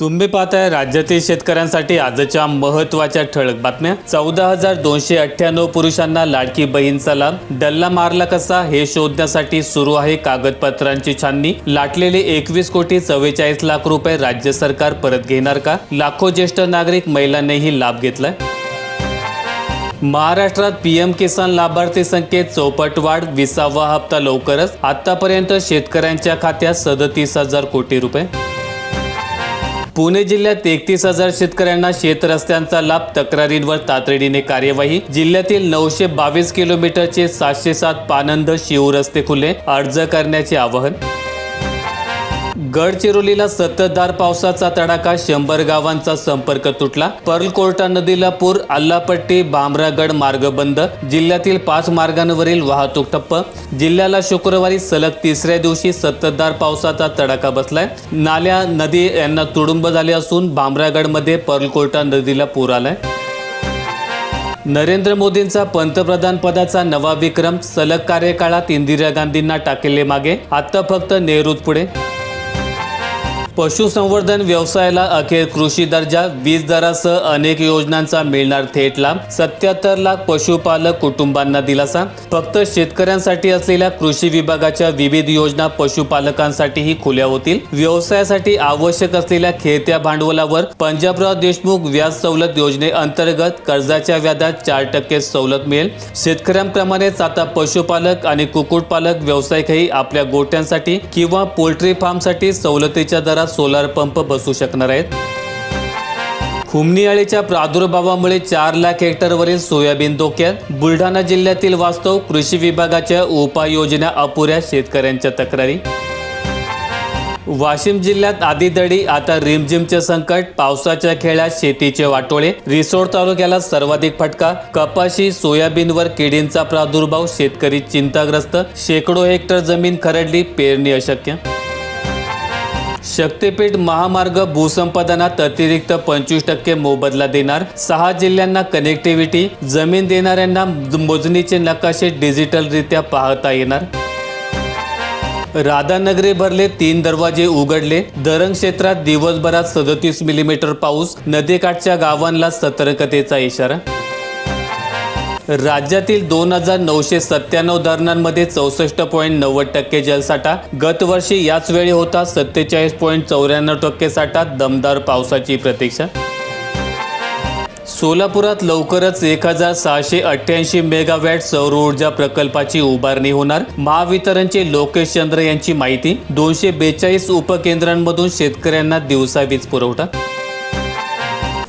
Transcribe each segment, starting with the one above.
तुम्ही पाहताय राज्यातील शेतकऱ्यांसाठी आजच्या महत्त्वाच्या ठळक बातम्या. चौदा हजार दोनशे अठ्ठ्याण्णव पुरुषांना लाडकी बहीणचा लाभ डल्ला मारला कसा हे शोधण्यासाठी सुरू आहे कागदपत्रांची छाननी. लाटलेले एकवीस कोटी चव्वेचाळीस लाख रुपये राज्य सरकार परत घेणार का? लाखो ज्येष्ठ नागरिक महिलांनीही लाभ घेतलाय. महाराष्ट्रात पीएम किसान लाभार्थी संख्येत चौपट वाढ विसावा हप्ता लवकरच. आतापर्यंत शेतकऱ्यांच्या खात्यात सदतीस हजार कोटी रुपये. पुणे जिल्ह्यात एकतीस हजार शेतकऱ्यांना शेतरस्त्यांचा लाभ तक्रारींवर तातडीने कार्यवाही. जिल्ह्यातील नऊशे बावीस किलोमीटरचे सातशे सात पानंद शिव रस्ते खुले. अर्ज करण्याचे आवाहन गडचिरोलीला सततधार पावसाचा तडाखा शंभर गावांचा संपर्क तुटला. पर्लकोर्टा नदीला पूर आल्लापट्टी भामरागड मार्ग बंद. जिल्ह्यातील पाच मार्गांवरील वाहतूक ठप्प. जिल्ह्याला शुक्रवारी सलग तिसऱ्या दिवशी सततधार पावसाचा तडाखा बसलाय. नाल्या नदी यांना तुडुंब झाले असून भामरागडमध्ये पर्लकोर्टा नदीला पूर आलाय. नरेंद्र मोदींचा पंतप्रधान पदाचा नवा विक्रम सलग कार्यकाळात इंदिरा गांधींना टाकले मागे. आता फक्त नेहरूत पुढे. पशुसंवर्धन व्यवसायाला अखेर कृषी दर्जा. वीज दरासह अनेक योजनांचा मिळणार थेट लाभ. सत्याहत्तर लाख पशुपालक कुटुंबांना दिलासा. फक्त शेतकऱ्यांसाठी असलेल्या कृषी विभागाच्या विविध योजना पशुपालकांसाठीही खुल्या होतील. व्यवसायासाठी आवश्यक असलेल्या खेळत्या भांडवलावर पंजाबराव देशमुख व्याज सवलत योजनेअंतर्गत कर्जाच्या व्याजात चार टक्के सवलत मिळेल. शेतकऱ्यांप्रमाणेच आता पशुपालक आणि कुक्कुटपालक व्यावसायिकही आपल्या गोट्यांसाठी किंवा पोल्ट्री फार्मसाठी सवलतीच्या दरात सोलार पंप बसू शकणार आहेत. खुमणी प्रादुर्भावामुळे चार लाख हेक्टरवरील सोयाबीन धोक्यात. बुलढाणा जिल्ह्यातील वास्तव कृषी विभागाच्या उपाययोजना अपुऱ्या शेतकऱ्यांच्या तक्रारी. वाशिम जिल्ह्यात आधीदडी आता रिमझिमचे संकट पावसाच्या खेळात शेतीचे वाटोळे. रिसोड तालुक्याला सर्वाधिक फटका. कपाशी सोयाबीनवर किडींचा प्रादुर्भाव शेतकरी चिंताग्रस्त. शेकडो हेक्टर जमीन खरडली पेरणी अशक्य. शक्तीपीठ महामार्ग भूसंपादनात अतिरिक्त पंचवीस टक्के मोबदला देणार. सहा जिल्ह्यांना कनेक्टिव्हिटी जमीन देणाऱ्यांना मोजणीचे नकाशे डिजिटलरित्या पाहता येणार. राधानगरी भरले तीन दरवाजे उघडले. धरण क्षेत्रात दिवसभरात सदतीस मिलीमीटर पाऊस. नदीकाठच्या गावांना सतर्कतेचा इशारा. राज्यातील दोन हजार नऊशे सत्त्याण्णव धरणांमध्ये चौसष्ट पॉईंट नव्वद टक्के जलसाठा. गतवर्षी याच वेळी होता सत्तेचाळीस पॉईंट चौऱ्याण्णव टक्के साठा दमदार पावसाची प्रतीक्षा. सोलापुरात लवकरच एक हजार सहाशे अठ्ठ्याऐंशी मेगावॅट सौर ऊर्जा प्रकल्पाची उभारणी होणार. महावितरणचे लोकेश चंद्र यांची माहिती. दोनशे बेचाळीस उपकेंद्रांमधून शेतकऱ्यांना दिवसा वीज पुरवठा.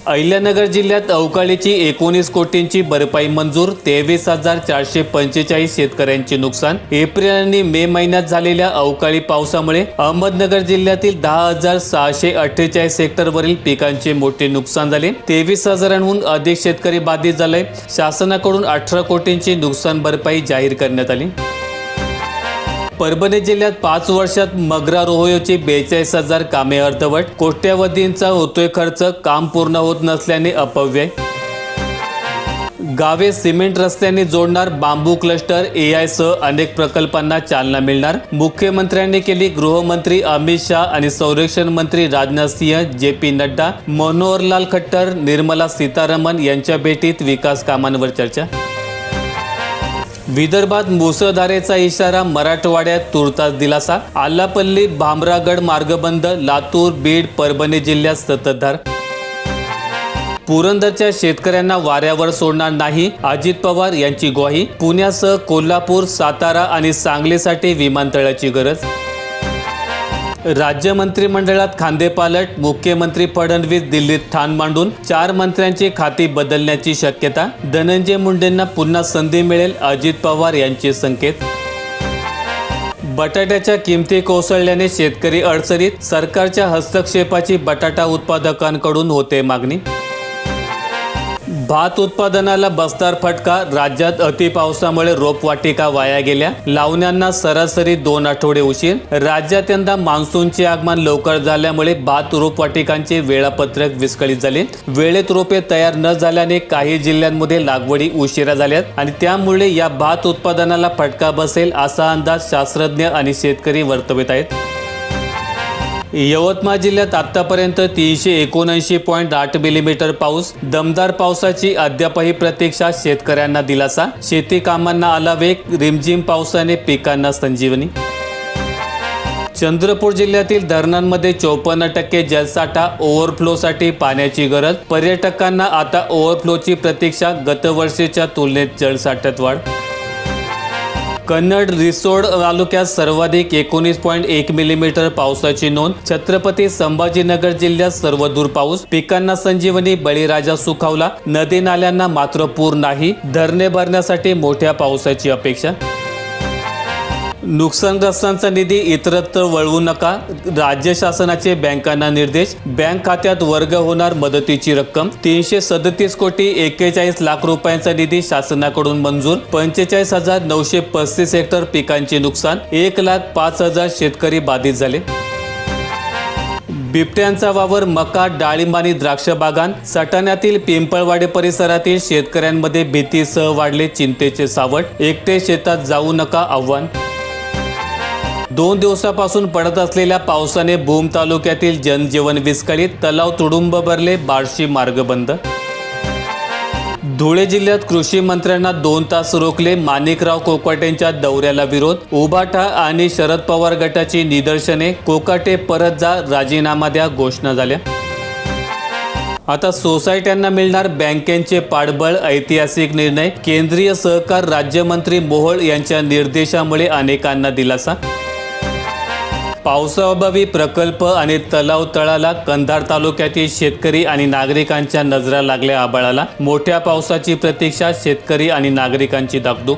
अहिल्यानगर जिल्ह्यात अवकाळीची एकोणीस कोटींची भरपाई मंजूर तेवीस हजार चारशे पंचेचाळीस शेतकऱ्यांचे नुकसान. एप्रिल आणि मे महिन्यात झालेल्या अवकाळी पावसामुळे अहमदनगर जिल्ह्यातील दहा हजार सहाशे अठ्ठेचाळीस हेक्टरवरील पिकांचे मोठे नुकसान झाले. तेवीस हजारांहून अधिक शेतकरी बाधित झाले. शासनाकडून अठरा कोटींची नुकसान भरपाई जाहीर करण्यात आली. परभणी जिल्ह्यात पाच वर्षात मगरा रोहयोची बेचाळीस हजार कामे अर्धवट कोट्यावधींचा होतोय खर्च काम पूर्ण होत नसल्याने अपव्यय. गावे सिमेंट रस्त्यांनी जोडणार बांबू क्लस्टर ए आय सह अनेक प्रकल्पांना चालना मिळणार. मुख्यमंत्र्यांनी केली गृहमंत्री अमित शाह आणि संरक्षण मंत्री राजनाथ सिंह जे पी नड्डा मनोहरलाल खट्टर निर्मला सीतारामन यांच्या भेटीत विकास कामांवर चर्चा. विदर्भात मुसळधारेचा इशारा मराठवाड्यात तुर्तास दिलासा. आल्लापल्ली भामरागड मार्ग बंद लातूर बीड परभणी जिल्ह्यात सततधार पुरंदरच्या शेतकऱ्यांना वाऱ्यावर सोडणार नाही अजित पवार यांची ग्वाही. पुण्यासह कोल्हापूर सातारा आणि सांगलीसाठी विमानतळाची गरज राज्य मंत्रिमंडळात खांदेपालट मुख्यमंत्री फडणवीस दिल्लीत ठाण मांडून चार मंत्र्यांची खाती बदलण्याची शक्यता धनंजय मुंडेंना पुन्हा संधी मिळेल अजित पवार यांचे संकेत. बटाट्याच्या किमती कोसळल्याने शेतकरी अडचणीत सरकारच्या हस्तक्षेपाची बटाटा उत्पादकांकडून होते मागणी. भात उत्पादनाला बसदार फटका राज्यात अतिपावसामुळे रोपवाटिका वाया गेल्या. लावण्यांना सरासरी दोन आठवडे उशीर. राज्यात यंदा मान्सूनचे आगमन लवकर झाल्यामुळे भात रोपवाटिकांचे वेळापत्रक विस्कळीत झाले. वेळेत रोपे तयार न झाल्याने काही जिल्ह्यांमध्ये लागवडी उशिरा झाल्यात आणि त्यामुळे या भात उत्पादनाला फटका बसेल असा अंदाज शास्त्रज्ञ आणि शेतकरी वर्तवित आहेत. यवतमाळ जिल्ह्यात आतापर्यंत तीनशे एकोणऐंशी पॉईंट आठ मिलीमीटर पाऊस दमदार पावसाची अद्यापही प्रतीक्षा शेतकऱ्यांना दिलासा. शेती कामांना आला वेग रिमझिम पावसाने पिकांना संजीवनी. चंद्रपूर जिल्ह्यातील धरणांमध्ये चौपन्न टक्के जलसाठा ओव्हरफ्लोसाठी पाण्याची गरज. पर्यटकांना आता ओव्हरफ्लोची प्रतीक्षा गतवर्षीच्या तुलनेत जलसाठ्यात वाढ कन्नड रिसोड तालुक्यात सर्वाधिक एकोणीस पॉईंट एक मिलीमीटर पावसाची नोंद. छत्रपती संभाजीनगर जिल्ह्यात सर्वदूर पाऊस. पिकांना संजीवनी बळीराजा सुखावला. नदी नाल्यांना मात्र पूर नाही. धरणे भरण्यासाठी मोठ्या पावसाची अपेक्षा. नुकसानग्रस्तांचा निधी इतरत्र वळवू नका. राज्य शासनाचे बँकांना निर्देश. बँक खात्यात वर्ग होणार मदतीची रक्कम. तीनशे सदतीस कोटी एक्केचाळीस लाख रुपयांचा निधी शासनाकडून मंजूर. पंचेचाळीस हजार नऊशे पस्तीस हेक्टर पिकांचे नुकसान. एक लाख पाच हजार शेतकरी बाधित झाले. बिबट्यांचा वावर मका डाळिंब आणि द्राक्ष बागान. सटाण्यातील पिंपळवाडे परिसरातील शेतकऱ्यांमध्ये भीतीसह वाढले चिंतेचे सावट. एकटे शेतात जाऊ नका आव्हान. दोन दिवसापासून पडत असलेल्या पावसाने भूम तालुक्यातील जनजीवन विस्कळीत तलाव तुडुंब भरले बार्शी मार्ग बंद. धुळे जिल्ह्यात कृषी मंत्र्यांना दोन तास रोखले माणिकराव कोकाटेंच्या दौऱ्याला विरोध उबाटा आणि शरद पवार गटाची निदर्शने कोकाटे परत जा राजीनामा द्या घोषणा झाल्या. आता सोसायट्यांना मिळणार बँकेचे पाठबळ ऐतिहासिक निर्णय केंद्रीय सहकार राज्यमंत्री मोहोळ यांच्या निर्देशामुळे अनेकांना दिलासा. पावसाअभावी प्रकल्प आणि तलाव तळाला कंधार तालुक्यातील शेतकरी आणि नागरिकांच्या नजरा लागल्या आबाळाला. मोठ्या पावसाची प्रतीक्षा शेतकरी आणि नागरिकांची दागदूक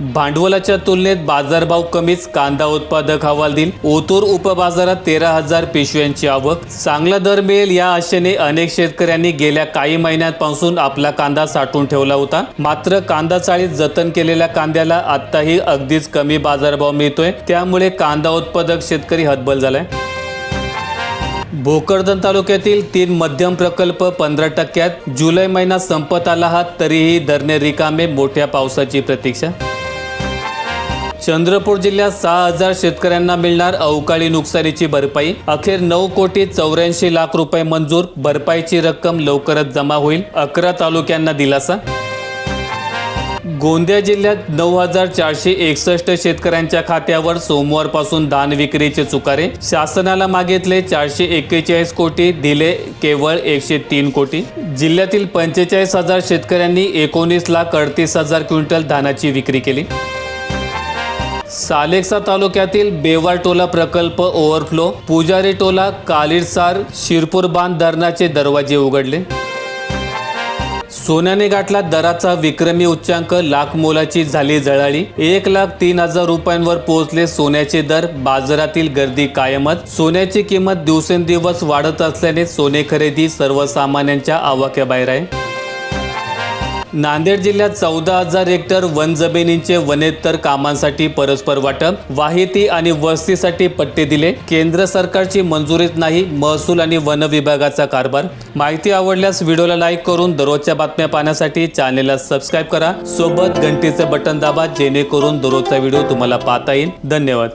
भांडवलाच्या तुलनेत बाजारभाव कमीच कांदा उत्पादक हवालदिल ओतूर उपबाजारात तेरा हजार पिशव्यांची आवक. चांगला दर मिळेल या आशेने अनेक शेतकऱ्यांनी गेल्या काही महिन्यांपासून आपला कांदा साठवून ठेवला होता. मात्र कांदा चाळीत जतन केलेल्या कांद्याला आत्ताही अगदीच कमी बाजारभाव मिळतोय. त्यामुळे कांदा उत्पादक शेतकरी हतबल झालाय. भोकरदन तालुक्यातील तीन मध्यम प्रकल्प पंधरा टक्क्यात जुलै महिना संपत आला हा तरीही धरणे रिकामे मोठ्या पावसाची प्रतीक्षा चंद्रपूर जिल्ह्यात सहा हजार शेतकऱ्यांना मिळणार अवकाळी नुकसानीची भरपाई. अखेर नऊ कोटी चौऱ्याऐंशी लाख रुपये मंजूर. भरपाईची रक्कम लवकरच जमा होईल अकरा तालुक्यांना दिलासा. गोंदिया जिल्ह्यात नऊ हजार चारशे एकसष्ट शेतकऱ्यांच्या खात्यावर सोमवारपासून धान विक्रीचे चुकारे. शासनाला मागितले चारशे एक्केचाळीस कोटी दिले केवळ एकशे तीन कोटी. जिल्ह्यातील पंचेचाळीस हजार शेतकऱ्यांनी एकोणीस लाख अडतीस हजार क्विंटल धानाची विक्री केली. सालेक्सा तालुक्यातील बेवार टोला प्रकल्प ओव्हरफ्लो पुजारी टोला कालिरसार शिरपूर बांध धरणाचे दरवाजे उघडले. सोन्याने गाठला दराचा विक्रमी उच्चांक लाख मोलाची झाली जळाळी. एक लाख तीन हजार रुपयांवर पोहोचले सोन्याचे दर बाजारातील गर्दी कायमच. सोन्याची किंमत दिवसेंदिवस वाढत असल्याने सोने खरेदी सर्वसामान्यांच्या आवाक्याबाहेर आहे. नांदेड जिल्ह्यात चौदा हजार हेक्टर वन जमिनींचे वनेत्तर कामांसाठी परस्पर वाटप वाहिती आणि वस्तीसाठी पट्टे दिले. केंद्र सरकारची मंजुरीच नाही महसूल आणि वन विभागाचा कारभार. माहिती आवडल्यास व्हिडिओला लाईक करून दररोजच्या बातम्या पाहण्यासाठी चॅनेलला सबस्क्राईब करा. सोबत घंटीचं बटन दाबा जेणेकरून दररोजचा व्हिडिओ तुम्हाला पाहता येईल. धन्यवाद.